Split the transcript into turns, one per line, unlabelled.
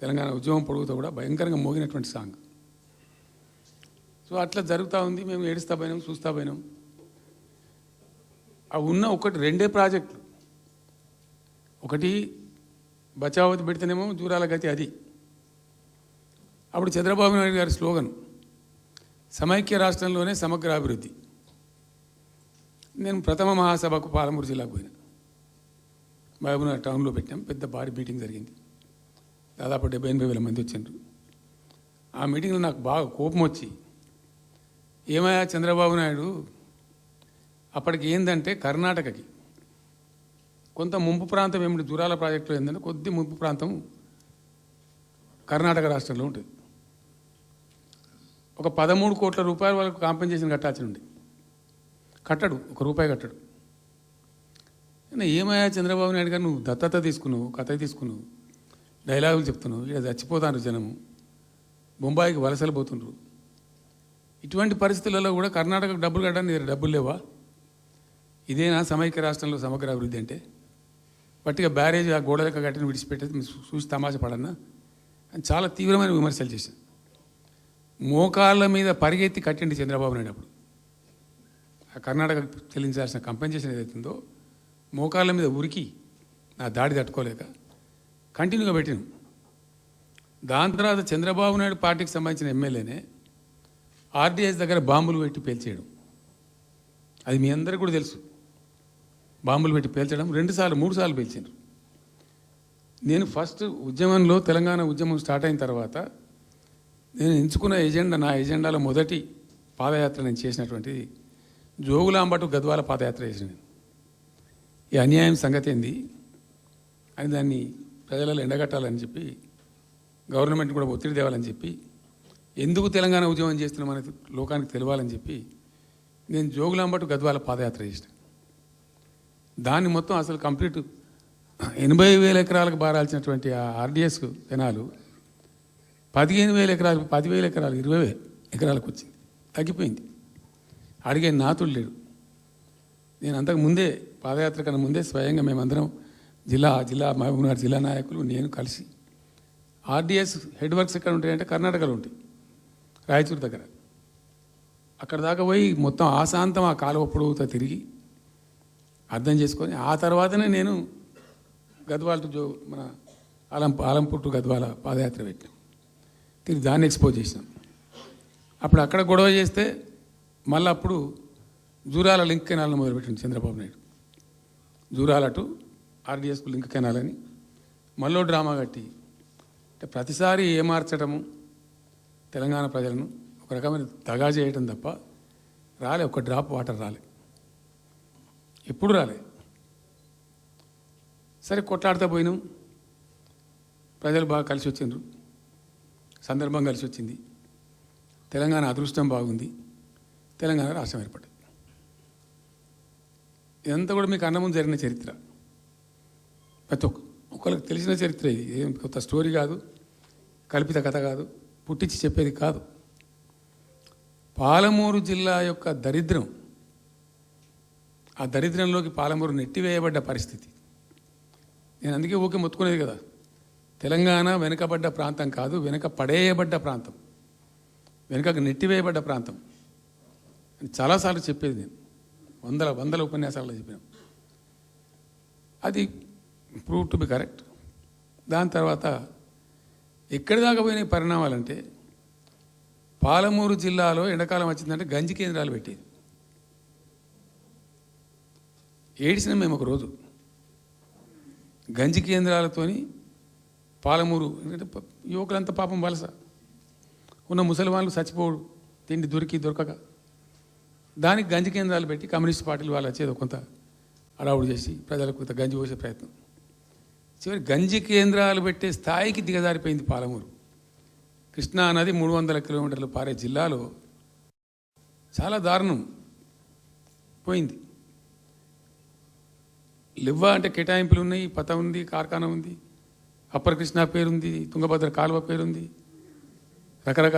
తెలంగాణ ఉద్యమం పొడుగుతో కూడా భయంకరంగా మోగినటువంటి సాంగ్. సో అట్లా జరుగుతూ ఉంది. మేము ఏడుస్తా పోయినాం చూస్తా పోయినాం. అవి ఉన్న ఒకటి రెండే ప్రాజెక్టులు. ఒకటి బచావతి పెడితేనేమో జూరాల గతి అది. అప్పుడు చంద్రబాబు నాయుడు గారి స్లోగన్ సమైక్య రాష్ట్రంలోనే సమగ్ర అభివృద్ధి. నేను ప్రథమ మహాసభకు పాలమూరు జిల్లాకు పోయినా. మహబూబ్నగర్ టౌన్లో పెట్టాం పెద్ద భారీ మీటింగ్ జరిగింది. దాదాపు డెబ్బై ఎనభై వేల మంది వచ్చిండ్రు. ఆ మీటింగ్లో నాకు బాగా కోపం వచ్చి ఏమయ్యా చంద్రబాబు నాయుడు అప్పటికి ఏంటంటే కర్ణాటకకి. కొంత ముంపు ప్రాంతం ఏమిటి దూరాల ప్రాజెక్టులో ఏంటంటే కొద్ది ముంపు ప్రాంతం కర్ణాటక రాష్ట్రంలో ఉంటుంది. ఒక పదమూడు కోట్ల రూపాయల వరకు కాంపెన్సేషన్ కట్టాల్సి ఉండే కట్టడు ఒక రూపాయి కట్టడు. ఏమయ్యా చంద్రబాబు నాయుడు గారు నువ్వు దత్తత తీసుకున్నావు కథ తీసుకున్నావు డైలాగులు చెప్తున్నారు ఇక్కడ చచ్చిపోతారు జనము. బొంబాయికి వలసలు పోతుండ్రు. ఇటువంటి పరిస్థితులలో కూడా కర్ణాటకకు డబ్బులు కట్టడానికి డబ్బులు లేవా? ఇదేనా సమైక్య రాష్ట్రంలో సమగ్ర అభివృద్ధి అంటే? పట్టిగా బ్యారేజ్ ఆ గోడలకు కట్టిన విడిచిపెట్టేది చూసి తమాష పడన్నా? అని చాలా తీవ్రమైన విమర్శలు చేశాను మోకాళ్ళ మీద పరిగెత్తి కట్టండి చంద్రబాబు నాయుడు అప్పుడు. ఆ కర్ణాటక చెల్లించాల్సిన కంపెన్సేషన్ ఏదైతుందో మోకాళ్ళ మీద ఉరికి నా దాడి తట్టుకోలేక కంటిన్యూగా పెట్టాను దాని తర్వాత చంద్రబాబు నాయుడు పార్టీకి సంబంధించిన ఎమ్మెల్యేనే ఆర్డీఎస్ దగ్గర బాంబులు పెట్టి పేల్చేయడం. అది మీ అందరికీ కూడా తెలుసు. బాంబులు పెట్టి పేల్చడం రెండుసార్లు మూడు సార్లు పేల్చారు నేను ఫస్ట్ ఉద్యమంలో తెలంగాణ ఉద్యమం స్టార్ట్ అయిన తర్వాత నేను ఎంచుకున్న ఎజెండా నా ఎజెండాలో మొదటి పాదయాత్ర నేను చేసినటువంటిది జోగులాంబటు గద్వాల పాదయాత్ర చేసిన ఈ అన్యాయం సంగతి ఏంది? అని దాన్ని ప్రజలలో ఎండగట్టాలని చెప్పి గవర్నమెంట్ కూడా ఒత్తిడి తేవాలని చెప్పి ఎందుకు తెలంగాణ ఉద్యమం చేస్తున్నామని అనేది లోకానికి తెలియాలని చెప్పి నేను జోగులాంబట్టు గద్వాల పాదయాత్ర చేసిన. దాన్ని మొత్తం అసలు కంప్లీట్ ఎనభై వేల ఎకరాలకు బారాల్సినటువంటి ఆ ఆర్డిఎస్ జనాలు పదిహేను వేల ఎకరాలు పదివేల ఎకరాలు ఇరవై ఎకరాలకు వచ్చింది. తగ్గిపోయింది. అడిగే నాతుడు లేడు. నేను అంతకు ముందే పాదయాత్ర కన్నా ముందే స్వయంగా మేమందరం జిల్లా జిల్లా మహబూబ్నగర్ జిల్లా నాయకులు నేను కలిసి ఆర్డిఎస్ హెడ్ వర్క్స్ ఎక్కడ ఉంటాయంటే కర్ణాటకలో ఉంటాయి రాయచూరు దగ్గర. అక్కడ దాకా పోయి మొత్తం ఆశాంతం ఆ కాలువ పొడవుతో తిరిగి అర్థం చేసుకొని ఆ తర్వాతనే నేను గద్వాల టు జో మన ఆలం ఆలంపూర్ టు గద్వాల పాదయాత్ర పెట్టాం తిరిగి దాన్ని ఎక్స్పోజ్ చేసినాం. అప్పుడు అక్కడ గొడవ చేస్తే మళ్ళీ అప్పుడు జూరాల లింక్ కెనాల్ని మొదలుపెట్టింది చంద్రబాబు నాయుడు. జూరాల టు ఆర్డిఎస్కు లింక్ కెనాలని మళ్ళీ డ్రామా కట్టి అంటే ప్రతిసారి ఏమార్చడము తెలంగాణ ప్రజలను ఒక రకమైన దగా చేయటం తప్ప రాలే ఒక డ్రాప్ వాటర్ రాలే. ఎప్పుడు రాలే. సరే కొట్లాడుతూ పోయినాం. ప్రజలు బాగా కలిసి వచ్చిండ్రు. సందర్భం కలిసి వచ్చింది. తెలంగాణ అదృష్టం బాగుంది. తెలంగాణ రాష్ట్రం ఏర్పడింది. ఇదంతా కూడా మీకు అన్నముందు జరిగిన చరిత్ర. ప్రతి ఒక్క ఒక్కరికి తెలిసిన చరిత్ర ఇది. ఏం కొత్త స్టోరీ కాదు కల్పిత కథ కాదు పుట్టించి చెప్పేది కాదు. పాలమూరు జిల్లా యొక్క దరిద్రం ఆ దరిద్రంలోకి పాలమూరు నెట్టివేయబడ్డ పరిస్థితి. నేను అందుకే ఊకే మొత్తుకునేది కదా. తెలంగాణ వెనుకబడ్డ ప్రాంతం కాదు వెనుక పడేయబడ్డ ప్రాంతం. వెనుకకు నెట్టివేయబడ్డ ప్రాంతం. చాలాసార్లు చెప్పేది నేను. వందల వందల ఉపన్యాసాల్లో చెప్పాను. అది ప్రూవ్ టు బి కరెక్ట్. దాని తర్వాత ఎక్కడి దాకా పోయిన పరిణామాలంటే పాలమూరు జిల్లాలో ఎండాకాలం వచ్చిందంటే గంజి కేంద్రాలు పెట్టేది. ఏడిసినాం మేము ఒక రోజు గంజి కేంద్రాలతోని పాలమూరు ఎందుకంటే యువకులంతా పాపం వలస. ఉన్న ముసలి వాళ్ళు చచ్చిపోడు తిండి దొరికి దొరకక. దానికి గంజి కేంద్రాలు పెట్టి కమ్యూనిస్ట్ పార్టీలు వాళ్ళు వచ్చేది కొంత అడావుడు చేసి ప్రజలకు కొంత గంజి పోసే ప్రయత్నం. చివరి గంజి కేంద్రాలు పెట్టే స్థాయికి దిగజారిపోయింది పాలమూరు. కృష్ణా నది మూడు వందల కిలోమీటర్లు పారే జిల్లాలో చాలా దారుణం పోయింది. లివ్వ అంటే కేటాయింపులు ఉన్నాయి పత ఉంది కార్ఖానా ఉంది అప్పర్ కృష్ణా పేరుంది తుంగభద్ర కాలువ పేరుంది రకరకాల